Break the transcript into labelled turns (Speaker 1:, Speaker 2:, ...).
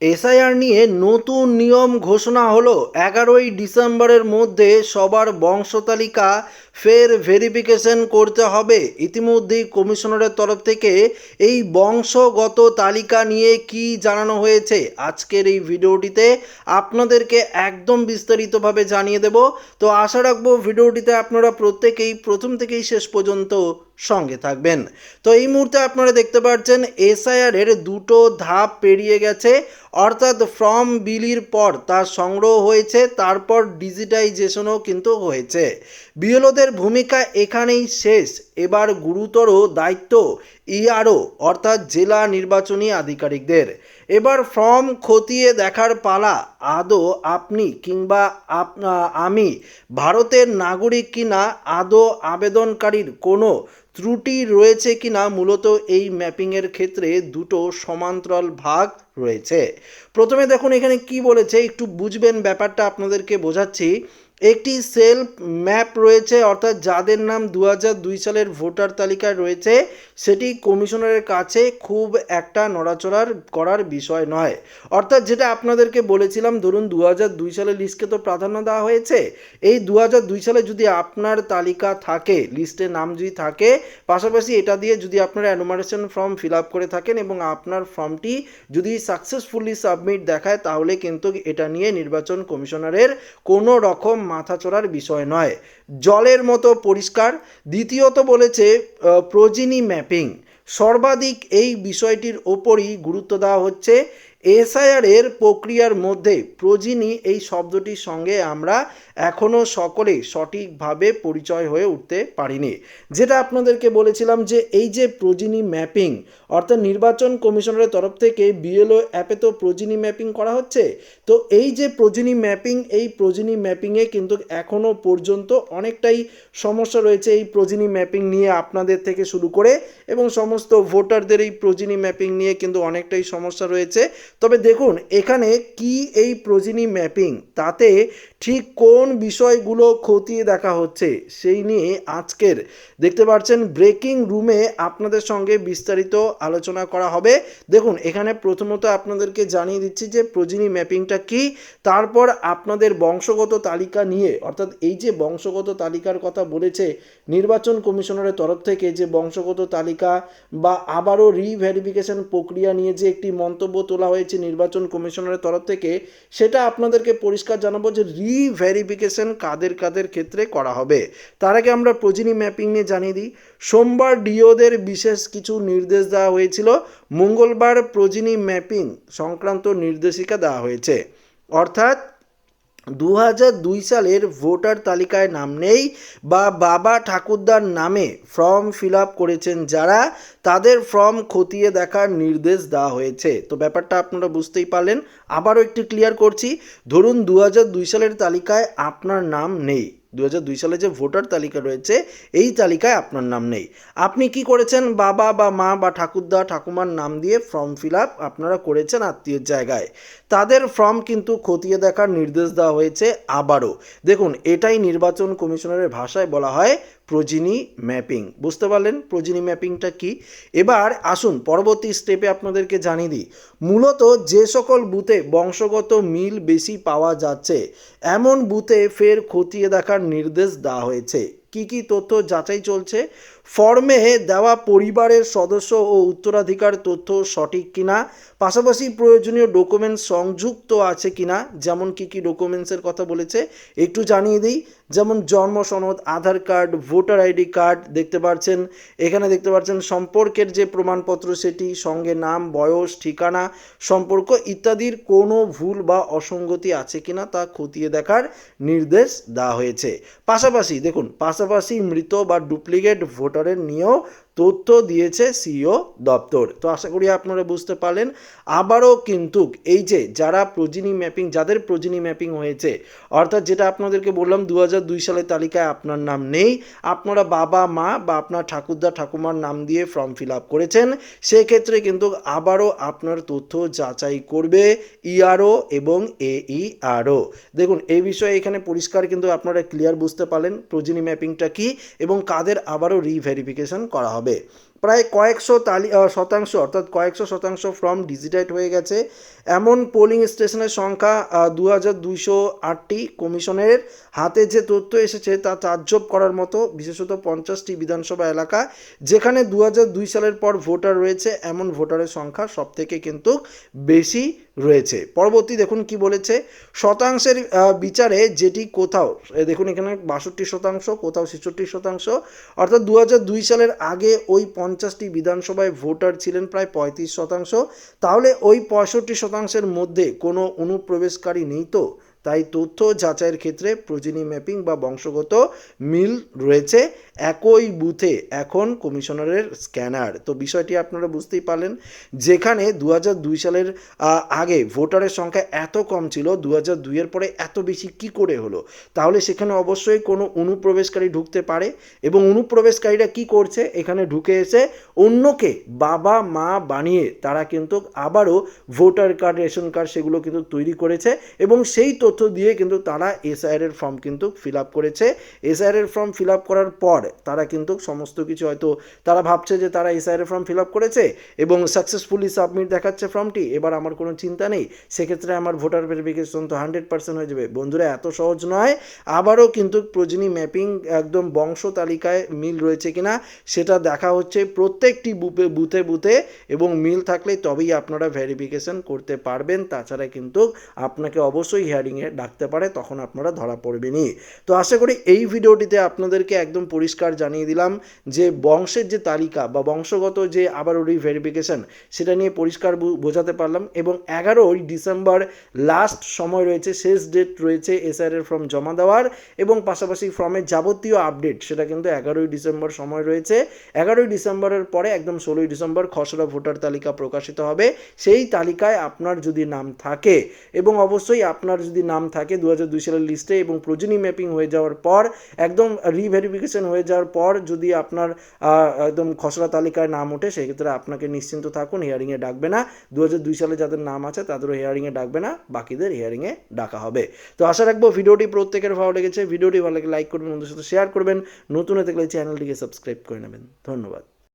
Speaker 1: SIR নিয়ে নতুন নিয়ম ঘোষণা হলো। এগারোই ডিসেম্বরের মধ্যে সবার বংশতালিকা ফের ভেরিফিকেশন করতে হবে। ইতিমধ্যেই কমিশনারের তরফ থেকে এই বংশগত তালিকা নিয়ে কি জানানো হয়েছে আজকের এই ভিডিওটিতে আপনাদেরকে একদম বিস্তারিতভাবে জানিয়ে দেব। তো আশা রাখব ভিডিওটিতে আপনারা প্রত্যেকেই প্রথম থেকেই শেষ পর্যন্ত সঙ্গে থাকবেন। তো এই মুহূর্তে আপনারা দেখতে পাচ্ছেন এসআইআরের দুটো ধাপ পেরিয়ে গেছে। অর্থাৎ ফর্ম বিলির পর তা সংগ্রহ হয়েছে, তারপর ডিজিটাইজেশনও কিন্তু হয়েছে। বিএলওদের ভূমিকা এখানেই শেষ। এবার গুরুতর দায়িত্ব ইআরও, অর্থাৎ জেলা নির্বাচনী আধিকারিকদের। এবার ফর্ম খতিয়ে দেখার পালা, আদৌ আপনি কিংবা আমি, ভারতের নাগরিক কিনা আদৌ আবেদনকারীর কোনো ত্রুটি রয়েছে কিনা মূলত এই ম্যাপিংয়ের ক্ষেত্রে দুটো সমান্তরাল ভাগ রয়েছে। প্রথমে দেখুন এখানে কি বলেছে, একটু বুঝবেন ব্যাপারটা, আপনাদেরকে বোঝাচ্ছি। একটি সেলফ ম্যাপ রয়েছে, অর্থাৎ যাদের নাম দু দুই সালের ভোটার তালিকায় রয়েছে, সেটি কমিশনারের কাছে খুব একটা নড়াচড়ার করার বিষয় নয়। অর্থাৎ যেটা আপনাদেরকে বলেছিলাম, ধরুন দু দুই সালের লিস্টকে তো প্রাধান্য দেওয়া হয়েছে। এই দু দুই সালে যদি আপনার তালিকা থাকে লিস্টে নাম যদি থাকে, পাশাপাশি এটা দিয়ে যদি আপনারা অ্যানুমারেশন ফর্ম ফিল আপ করে থাকেন এবং আপনার ফর্মটি যদি সাকসেসফুলি সাবমিট দেখায়, তাহলে কিন্তু এটা নিয়ে নির্বাচন কমিশনারের কোনো রকম মাথাচড়ার বিষয় নয়। জলের মতো পরিষ্কার। দ্বিতীয়ত বলেছে প্রোজিনি ম্যাপিং। সর্বাধিক এই বিষয়টির ওপরই গুরুত্ব দেওয়া হচ্ছে। এসআইআর এর প্রক্রিয়ার মধ্যে প্রজিনি এই শব্দটির সঙ্গে আমরা এখনও সকলে সঠিকভাবে পরিচয় হয়ে উঠতে পারিনি। যেটা আপনাদেরকে বলেছিলাম যে এই যে প্রজিনি ম্যাপিং, অর্থাৎ নির্বাচন কমিশনারের তরফ থেকে বিএলও অ্যাপে তো প্রজিনি ম্যাপিং করা হচ্ছে, তো এই যে প্রজিনি ম্যাপিং, এই প্রজিনি ম্যাপিংয়ে কিন্তু এখনও পর্যন্ত অনেকটাই সমস্যা রয়েছে এই প্রজিনি ম্যাপিং নিয়ে আপনাদের থেকে শুরু করে, এবং সমস্ত ভোটারদের এই প্রজিনি ম্যাপিং নিয়ে কিন্তু অনেকটাই সমস্যা রয়েছে। তবে দেখুন এখানে কি এই প্রোজিনি ম্যাপিং? তাতে ঠিক কোন বিষয়গুলো খতিয়ে দেখা হচ্ছে সেই নিয়ে আজকের দেখতে পাচ্ছেন ব্রেকিং রুমে আপনাদের সঙ্গে বিস্তারিত আলোচনা করা হবে। দেখুন, এখানে প্রথমত আপনাদেরকে জানিয়ে দিচ্ছি যে প্রজিনি ম্যাপিংটা কি, তারপর আপনাদের বংশগত তালিকা নিয়ে, অর্থাৎ এই যে বংশগত তালিকার কথা বলেছে নির্বাচন কমিশনারের তরফ থেকে যে বংশগত তালিকা বা আবারও রিভেরিফিকেশন প্রক্রিয়া নিয়ে যে একটি মন্তব্য তোলা হয়েছে নির্বাচন কমিশনারের তরফ থেকে, সেটা আপনাদেরকে পরিষ্কার জানাব যে রিভেরিফিকেশন কাদের কাদের ক্ষেত্রে করা হবে। তার আগে আমরা প্রজিনি ম্যাপিং নিয়ে জানিয়ে দিই। সোমবার ডিওদের বিশেষ কিছু নির্দেশ দেওয়া হয়েছিল। মঙ্গলবার প্রজিনি ম্যাপিং সংক্রান্ত নির্দেশিকা দেওয়া হয়েছে। অর্থাৎ দু দুই সালের ভোটার তালিকায় নাম নেই বা বাবা ঠাকুরদার নামে ফর্ম ফিল আপ করেছেন যারা, তাদের ফর্ম খতিয়ে দেখার নির্দেশ দেওয়া হয়েছে। তো ব্যাপারটা আপনারা বুঝতেই পারলেন। আবারও একটু ক্লিয়ার করছি। ধরুন দু দুই সালের তালিকায় আপনার নাম নেই। দু সালে যে ভোটার তালিকা রয়েছে, এই তালিকায় আপনার নাম নেই। আপনি কি করেছেন? বাবা বা মা বা ঠাকুরদা, ঠাকুমার নাম দিয়ে ফর্ম ফিল আপ আপনারা করেছেন আত্মীয়ের জায়গায়। তাদের ফর্ম কিন্তু খতিয়ে দেখার নির্দেশ দেওয়া হয়েছে আবারও। দেখুন, এটাই নির্বাচন কমিশনারের ভাষায় বলা হয় প্রজিনি ম্যাপিং। বুঝতে পারলেন প্রজিনি ম্যাপিংটা কি? এবার আসুন পরবর্তী স্টেপে আপনাদেরকে জানিয়ে দিই। মূলত যে সকল বুথে বংশগত মিল বেশি পাওয়া যাচ্ছে, এমন বুথে ফের খতিয়ে দেখার নির্দেশ দেওয়া হয়েছে। কি কি তথ্য যাচাই চলছে? ফর্মে দেওয়া পরিবারের সদস্য ও উত্তরাধিকার তথ্য সঠিক কিনা? পাশাপাশি প্রয়োজনীয় ডকুমেন্টস সংযুক্ত আছে কিনা? যেমন কি কি ডকুমেন্টসের কথা বলেছে, একটু জানিয়ে দিই। যেমন জন্ম সনদ, Aadhaar card, voter ID card দেখতে পাচ্ছেন এখানে দেখতে পাচ্ছেন সম্পর্কের যে প্রমাণপত্র সেটি, সঙ্গে নাম, বয়স, ঠিকানা, সম্পর্ক ইত্যাদির কোনো ভুল বা অসঙ্গতি আছে কিনা তা খতিয়ে দেখার নির্দেশ দেওয়া হয়েছে। পাশাপাশি দেখুন, পাশাপাশি মৃত বা ডুপ্লিকেট ভোটারের নিয়েও তথ্য দিয়েছে সিও দপ্তর। তো আশা করি আপনারা বুঝতে পারলেন। আবারও কিন্তু এই যে যারা প্রজিনি ম্যাপিং, যাদের প্রজিনি ম্যাপিং হয়েছে, অর্থাৎ যেটা আপনাদেরকে বললাম দু দুই সালের তালিকায় আপনার নাম নেই। আপনারা বাবা, মা বা আপনার ঠাকুরদা, ঠাকুমার নাম দিয়ে ফর্ম ফিল আপ করেছেন। সেক্ষেত্রে কিন্তু আবারও আপনার তথ্য যাচাই করবে ইআরও এবং এ এইআরও। দেখুন, এই বিষয়ে এখানে পরিষ্কার কিন্তু আপনারা ক্লিয়ার বুঝতে পারলেন প্রজিনি ম্যাপিংটা কি এবং কাদের আবারও রিভেরিফিকেশন করা হবে। হবে প্রায় কয়েকশো তালি শতাংশ, অর্থাৎ কয়েকশো শতাংশ ফর্ম ডিজিটাইট হয়ে গেছে। এমন পোলিং স্টেশনের সংখ্যা দু হাজার দুইশো আটটি কমিশনের হাতে যে তথ্য এসেছে তা তাজ্জব করার মতো বিশেষত পঞ্চাশটি বিধানসভা এলাকা, যেখানে দু হাজার দুই সালের পর ভোটার রয়েছে, এমন ভোটারের সংখ্যা সব থেকে কিন্তু বেশি রয়েছে। পরবর্তী দেখুন কি বলেছে। শতাংশের বিচারে যেটি কোথাও দেখুন এখানে বাষট্টি শতাংশ, কোথাও ছেষট্টি শতাংশ, অর্থাৎ দু হাজার দুই সালের আগে ওই পঞ্চাশটি বিধানসভায় ভোটার ছিলেন প্রায় পঁয়ত্রিশ শতাংশ। তাহলে ওই পঁয়ষট্টি শতাংশের মধ্যে কোনো অনুপ্রবেশকারী নেই তো? তাই তথ্য যাচাইয়ের ক্ষেত্রে প্রোজিনি ম্যাপিং বা বংশগত মিল রয়েছে একই বুথে এখন কমিশনারের স্ক্যানার। তো বিষয়টি আপনারা বুঝতেই পারলেন, যেখানে দু দুই সালের আগে ভোটারের সংখ্যা এত কম ছিল দু হাজার দুইয়ের পরে এত বেশি কি করে হলো? তাহলে সেখানে অবশ্যই কোনো অনুপ্রবেশকারী ঢুকতে পারে এবং অনুপ্রবেশকারীরা কি করছে? এখানে ঢুকে এসে অন্যকে বাবা, মা বানিয়ে তারা কিন্তু আবারও ভোটার কার্ড, রেশন কার্ড সেগুলো কিন্তু তৈরি করেছে এবং সেই তথ্য দিয়ে কিন্তু তারা এসআইআর এর ফর্ম কিন্তু ফিল আপ করেছে। এসআইআর এর ফর্ম ফিল আপ করার পর তারা কিন্তু সমস্ত কিছু হয়তো তারা ভাবছে যে তারা এসআইআর এর ফর্ম ফিল আপ করেছে এবং সাকসেসফুলি সাবমিট দেখাচ্ছে ফর্মটি এবার আমার কোনো চিন্তা নেই, সেক্ষেত্রে আমার ভোটার ভেরিফিকেশন তো হান্ড্রেড পার্সেন্ট হয়ে যাবে। বন্ধুরা, এত সহজ নয়। আবারও কিন্তু প্রজনী ম্যাপিং একদম বংশ তালিকায় মিল রয়েছে কিনা সেটা দেখা হচ্ছে প্রত্যেকটি বুথে বুথে বুথে এবং মিল থাকলে তবেই আপনারা ভেরিফিকেশন করতে পারবেন। তাছাড়া কিন্তু আপনাকে অবশ্যই হিয়ারিংয়ে ডাকতে পারে, তখন আপনারা ধরা পড়বেনই। তো আশা করি এই ভিডিওটিতে আপনাদেরকে একদম পরিষ্কার জানিয়ে দিলাম যে বংশের যে তালিকা বা বংশগত যে আবারও রিভেরিফিকেশন সেটা নিয়ে পরিষ্কার বোঝাতে পারলাম এবং এগারোই ডিসেম্বর লাস্ট সময় রয়েছে, শেষ ডেট রয়েছে এসআর এর ফর্ম জমা দেওয়ার এবং পাশাপাশি ফর্মের যাবতীয় আপডেট সেটা কিন্তু এগারোই ডিসেম্বর সময় রয়েছে। এগারোই ডিসেম্বরের পরে একদম ষোলোই ডিসেম্বর খসড়া ভোটার তালিকা প্রকাশিত হবে। সেই তালিকায় আপনার যদি নাম থাকে এবং অবশ্যই আপনার যদি নাম থাকে দু হাজার দুই সালের লিস্টে এবং প্রজনী ম্যাপিং হয়ে যাওয়ার পর, একদম রিভেরিফিকেশন হয়ে যাওয়ার পর যদি আপনার একদম খসড়া তালিকায় নাম ওঠে, সেক্ষেত্রে আপনাকে নিশ্চিন্ত থাকুন হিয়ারিংয়ে ডাকবে না। দু হাজার দুই সালে যাদের নাম আছে, তাদেরও হিয়ারিংয়ে ডাকবে না, বাকিদের হিয়ারিংয়ে ডাকা হবে। তো আশা রাখব ভিডিওটি প্রত্যেকের ভালো লেগেছে। ভিডিওটি ভালো লাগে লাইক করবেন, বন্ধুদের সাথে শেয়ার করবেন। নতুন থাকলে চ্যানেলটিকে সাবস্ক্রাইব করে নেবেন। ধন্যবাদ।